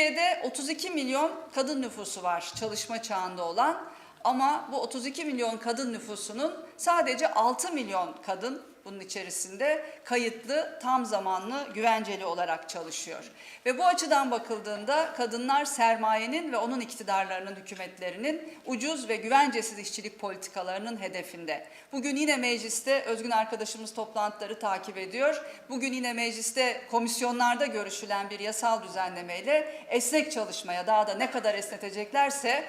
Türkiye'de 32 milyon kadın nüfusu var çalışma çağında olan. Ama bu 32 milyon kadın nüfusunun sadece 6 milyon kadın bunun içerisinde kayıtlı, tam zamanlı, güvenceli olarak çalışıyor. Ve bu açıdan bakıldığında kadınlar sermayenin ve onun iktidarlarının, hükümetlerinin ucuz ve güvencesiz işçilik politikalarının hedefinde. Bugün yine mecliste Özgün arkadaşımız toplantıları takip ediyor. Bugün yine mecliste komisyonlarda görüşülen bir yasal düzenlemeyle esnek çalışmaya daha da ne kadar esneteceklerse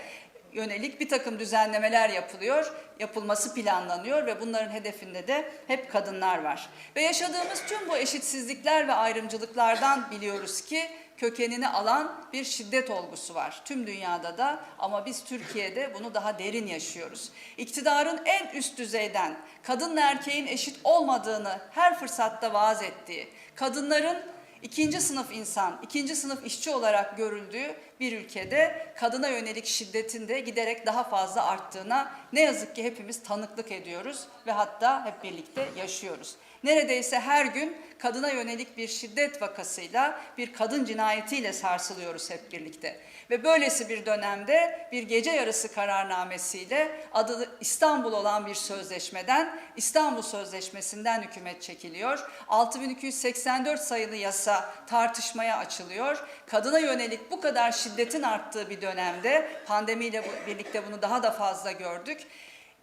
yönelik bir takım düzenlemeler yapılıyor, yapılması planlanıyor ve bunların hedefinde de hep kadınlar var. Ve yaşadığımız tüm bu eşitsizlikler ve ayrımcılıklardan biliyoruz ki kökenini alan bir şiddet olgusu var. Tüm dünyada da ama biz Türkiye'de bunu daha derin yaşıyoruz. İktidarın en üst düzeyden kadınla erkeğin eşit olmadığını her fırsatta vaaz ettiği, kadınların ikinci sınıf insan, ikinci sınıf işçi olarak görüldüğü bir ülkede kadına yönelik şiddetin de giderek daha fazla arttığına ne yazık ki hepimiz tanıklık ediyoruz ve hatta hep birlikte yaşıyoruz. Neredeyse her gün kadına yönelik bir şiddet vakasıyla, bir kadın cinayetiyle sarsılıyoruz hep birlikte. Ve böylesi bir dönemde bir gece yarısı kararnamesiyle adı İstanbul olan bir sözleşmeden, İstanbul Sözleşmesi'nden hükümet çekiliyor. 6284 sayılı yasa tartışmaya açılıyor. Kadına yönelik bu kadar şiddetin arttığı bir dönemde, pandemiyle birlikte bunu daha da fazla gördük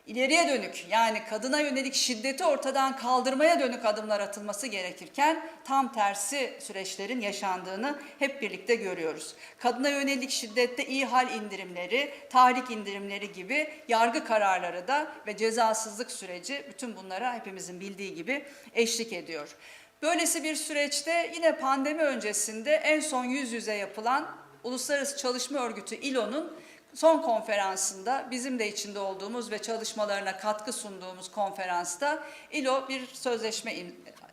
ileriye dönük yani kadına yönelik şiddeti ortadan kaldırmaya dönük adımlar atılması gerekirken tam tersi süreçlerin yaşandığını hep birlikte görüyoruz. Kadına yönelik şiddette iyi hal indirimleri, tahrik indirimleri gibi yargı kararları da ve cezasızlık süreci bütün bunlara hepimizin bildiği gibi eşlik ediyor. Böylesi bir süreçte yine pandemi öncesinde en son yüz yüze yapılan Uluslararası Çalışma Örgütü İLO'nun son konferansında bizim de içinde olduğumuz ve çalışmalarına katkı sunduğumuz konferansta İLO bir sözleşme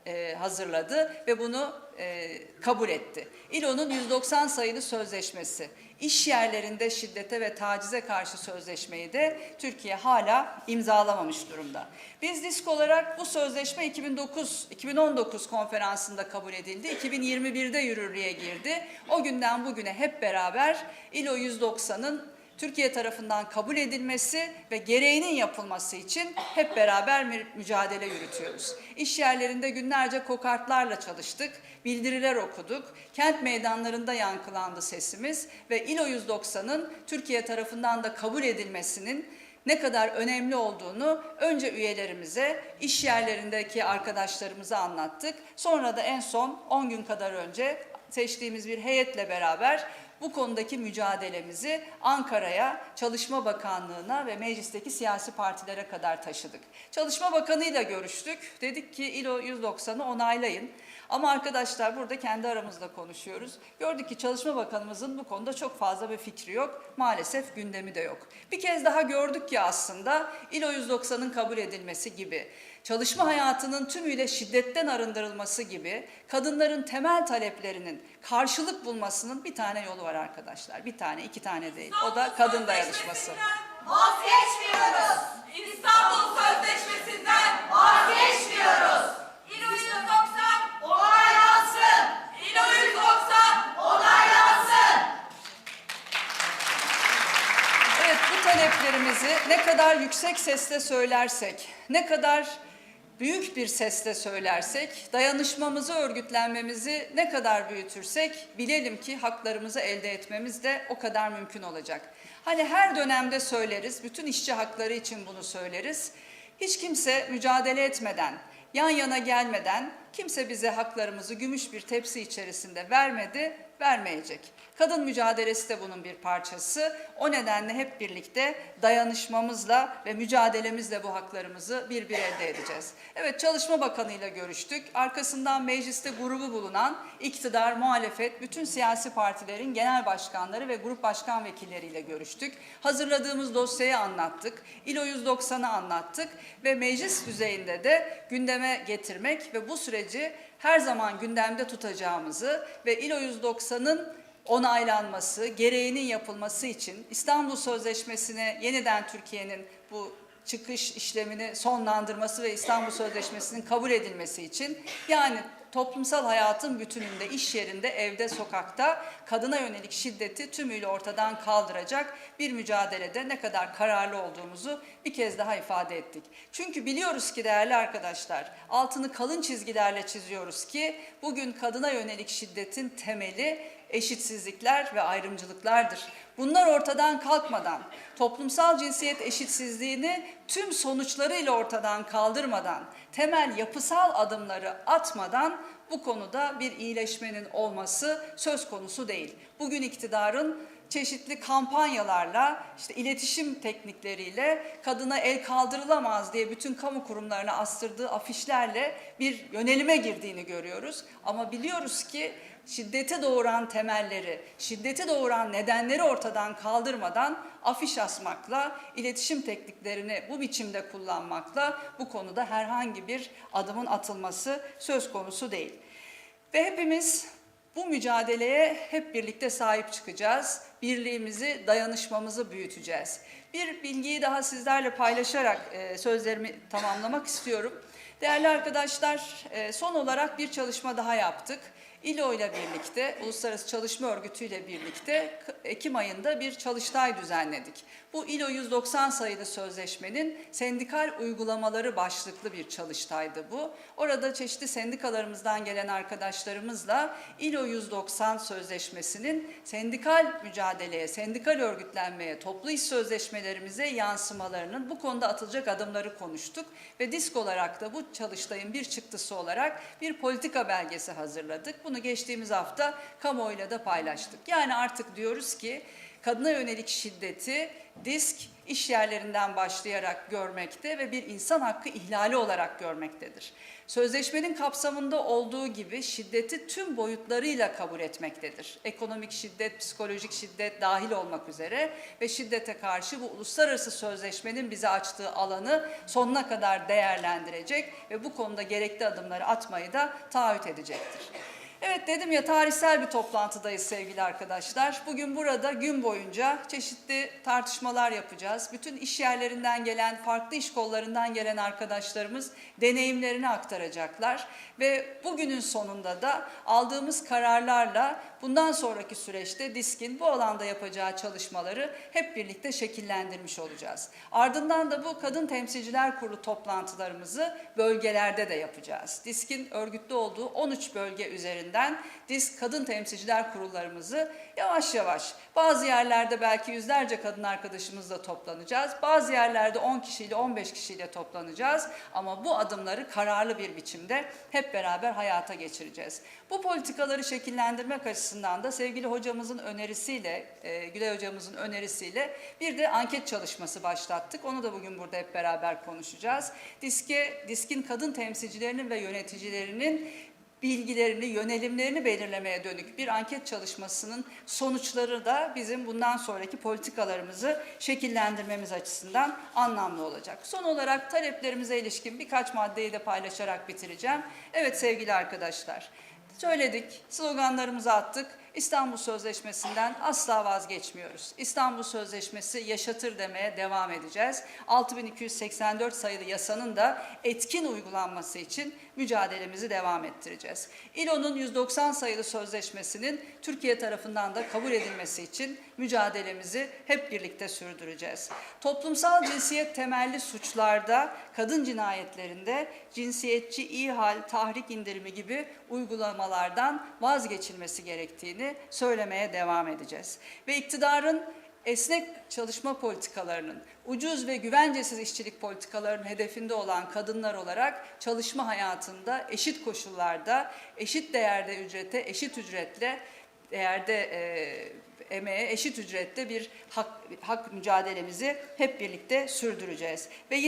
e, hazırladı ve bunu e, kabul etti. İLO'nun 190 sayılı sözleşmesi. İş yerlerinde şiddete ve tacize karşı sözleşmeyi de Türkiye hala imzalamamış durumda. Biz disk olarak bu sözleşme 2009 2019 konferansında kabul edildi. 2021'de yürürlüğe girdi. O günden bugüne hep beraber İLO 190'ın Türkiye tarafından kabul edilmesi ve gereğinin yapılması için hep beraber mü- mücadele yürütüyoruz. İş yerlerinde günlerce kokartlarla çalıştık, bildiriler okuduk, kent meydanlarında yankılandı sesimiz ve İLO 190'ın Türkiye tarafından da kabul edilmesinin ne kadar önemli olduğunu önce üyelerimize, iş yerlerindeki arkadaşlarımıza anlattık. Sonra da en son 10 gün kadar önce seçtiğimiz bir heyetle beraber bu konudaki mücadelemizi Ankara'ya, Çalışma Bakanlığı'na ve meclisteki siyasi partilere kadar taşıdık. Çalışma Bakanı'yla görüştük. Dedik ki İLO 190'ı onaylayın. Ama arkadaşlar burada kendi aramızda konuşuyoruz. Gördük ki Çalışma Bakanımızın bu konuda çok fazla bir fikri yok. Maalesef gündemi de yok. Bir kez daha gördük ki aslında İLO 190'ın kabul edilmesi gibi çalışma hayatının tümüyle şiddetten arındırılması gibi kadınların temel taleplerinin karşılık bulmasının bir tane yolu var arkadaşlar. Bir tane, iki tane değil. O da kadın dayanışması. Vazgeçmiyoruz. İstanbul Sözleşmesi'nden vazgeçmiyoruz. İLO 190 onaylansın. İLO 190 onaylansın. Evet bu taleplerimizi ne kadar yüksek sesle söylersek, ne kadar büyük bir sesle söylersek, dayanışmamızı, örgütlenmemizi ne kadar büyütürsek bilelim ki haklarımızı elde etmemiz de o kadar mümkün olacak. Hani her dönemde söyleriz, bütün işçi hakları için bunu söyleriz. Hiç kimse mücadele etmeden, yan yana gelmeden kimse bize haklarımızı gümüş bir tepsi içerisinde vermedi, vermeyecek. Kadın mücadelesi de bunun bir parçası. O nedenle hep birlikte dayanışmamızla ve mücadelemizle bu haklarımızı bir bir elde edeceğiz. Evet Çalışma Bakanı ile görüştük. Arkasından mecliste grubu bulunan iktidar, muhalefet, bütün siyasi partilerin genel başkanları ve grup başkan vekilleriyle görüştük. Hazırladığımız dosyayı anlattık. İLO 190'ı anlattık ve meclis düzeyinde de gündeme getirmek ve bu süreci her zaman gündemde tutacağımızı ve İLO 190'ın onaylanması, gereğinin yapılması için İstanbul Sözleşmesi'ne yeniden Türkiye'nin bu çıkış işlemini sonlandırması ve İstanbul Sözleşmesi'nin kabul edilmesi için yani toplumsal hayatın bütününde, iş yerinde, evde, sokakta kadına yönelik şiddeti tümüyle ortadan kaldıracak bir mücadelede ne kadar kararlı olduğumuzu bir kez daha ifade ettik. Çünkü biliyoruz ki değerli arkadaşlar, altını kalın çizgilerle çiziyoruz ki bugün kadına yönelik şiddetin temeli eşitsizlikler ve ayrımcılıklardır. Bunlar ortadan kalkmadan, toplumsal cinsiyet eşitsizliğini tüm sonuçlarıyla ortadan kaldırmadan, temel yapısal adımları atmadan bu konuda bir iyileşmenin olması söz konusu değil. Bugün iktidarın çeşitli kampanyalarla, işte iletişim teknikleriyle kadına el kaldırılamaz diye bütün kamu kurumlarına astırdığı afişlerle bir yönelime girdiğini görüyoruz. Ama biliyoruz ki şiddeti doğuran temelleri, şiddeti doğuran nedenleri ortadan kaldırmadan afiş asmakla, iletişim tekniklerini bu biçimde kullanmakla bu konuda herhangi bir adımın atılması söz konusu değil. Ve hepimiz bu mücadeleye hep birlikte sahip çıkacağız. Birliğimizi, dayanışmamızı büyüteceğiz. Bir bilgiyi daha sizlerle paylaşarak e, sözlerimi tamamlamak istiyorum. Değerli arkadaşlar, e, son olarak bir çalışma daha yaptık. İLO ile birlikte, Uluslararası Çalışma Örgütü ile birlikte Ekim ayında bir çalıştay düzenledik. Bu İLO 190 sayılı sözleşmenin sendikal uygulamaları başlıklı bir çalıştaydı bu. Orada çeşitli sendikalarımızdan gelen arkadaşlarımızla İLO 190 sözleşmesinin sendikal mücadeleye, sendikal örgütlenmeye, toplu iş sözleşmelerimize yansımalarının bu konuda atılacak adımları konuştuk ve disk olarak da bu çalıştayın bir çıktısı olarak bir politika belgesi hazırladık. Bunu geçtiğimiz hafta kamuoyuyla da paylaştık. Yani artık diyoruz ki kadına yönelik şiddeti disk iş yerlerinden başlayarak görmekte ve bir insan hakkı ihlali olarak görmektedir. Sözleşmenin kapsamında olduğu gibi şiddeti tüm boyutlarıyla kabul etmektedir. Ekonomik şiddet, psikolojik şiddet dahil olmak üzere ve şiddete karşı bu uluslararası sözleşmenin bize açtığı alanı sonuna kadar değerlendirecek ve bu konuda gerekli adımları atmayı da taahhüt edecektir. Evet dedim ya tarihsel bir toplantıdayız sevgili arkadaşlar. Bugün burada gün boyunca çeşitli tartışmalar yapacağız. Bütün iş yerlerinden gelen, farklı iş kollarından gelen arkadaşlarımız deneyimlerini aktaracaklar. Ve bugünün sonunda da aldığımız kararlarla bundan sonraki süreçte DİSK'in bu alanda yapacağı çalışmaları hep birlikte şekillendirmiş olacağız. Ardından da bu Kadın Temsilciler Kurulu toplantılarımızı bölgelerde de yapacağız. DİSK'in örgütlü olduğu 13 bölge üzerinden DİSK Kadın Temsilciler Kurullarımızı yavaş yavaş bazı yerlerde belki yüzlerce kadın arkadaşımızla toplanacağız. Bazı yerlerde 10 kişiyle 15 kişiyle toplanacağız ama bu adımları kararlı bir biçimde hep beraber hayata geçireceğiz. Bu politikaları şekillendirmek açısından da sevgili hocamızın önerisiyle, e, Gülay hocamızın önerisiyle bir de anket çalışması başlattık. Onu da bugün burada hep beraber konuşacağız. Diske, Disk'in kadın temsilcilerinin ve yöneticilerinin bilgilerini, yönelimlerini belirlemeye dönük bir anket çalışmasının sonuçları da bizim bundan sonraki politikalarımızı şekillendirmemiz açısından anlamlı olacak. Son olarak taleplerimize ilişkin birkaç maddeyi de paylaşarak bitireceğim. Evet sevgili arkadaşlar, söyledik, sloganlarımızı attık. İstanbul Sözleşmesi'nden asla vazgeçmiyoruz. İstanbul Sözleşmesi yaşatır demeye devam edeceğiz. 6284 sayılı yasanın da etkin uygulanması için mücadelemizi devam ettireceğiz. İLO'nun 190 sayılı sözleşmesinin Türkiye tarafından da kabul edilmesi için mücadelemizi hep birlikte sürdüreceğiz. Toplumsal cinsiyet temelli suçlarda, kadın cinayetlerinde cinsiyetçi ihal, tahrik indirimi gibi uygulamalardan vazgeçilmesi gerektiğini söylemeye devam edeceğiz. Ve iktidarın esnek çalışma politikalarının, ucuz ve güvencesiz işçilik politikalarının hedefinde olan kadınlar olarak çalışma hayatında eşit koşullarda, eşit değerde ücrete, eşit ücretle değerde e, emeğe eşit ücrette bir hak, hak mücadelemizi hep birlikte sürdüreceğiz. Ve yine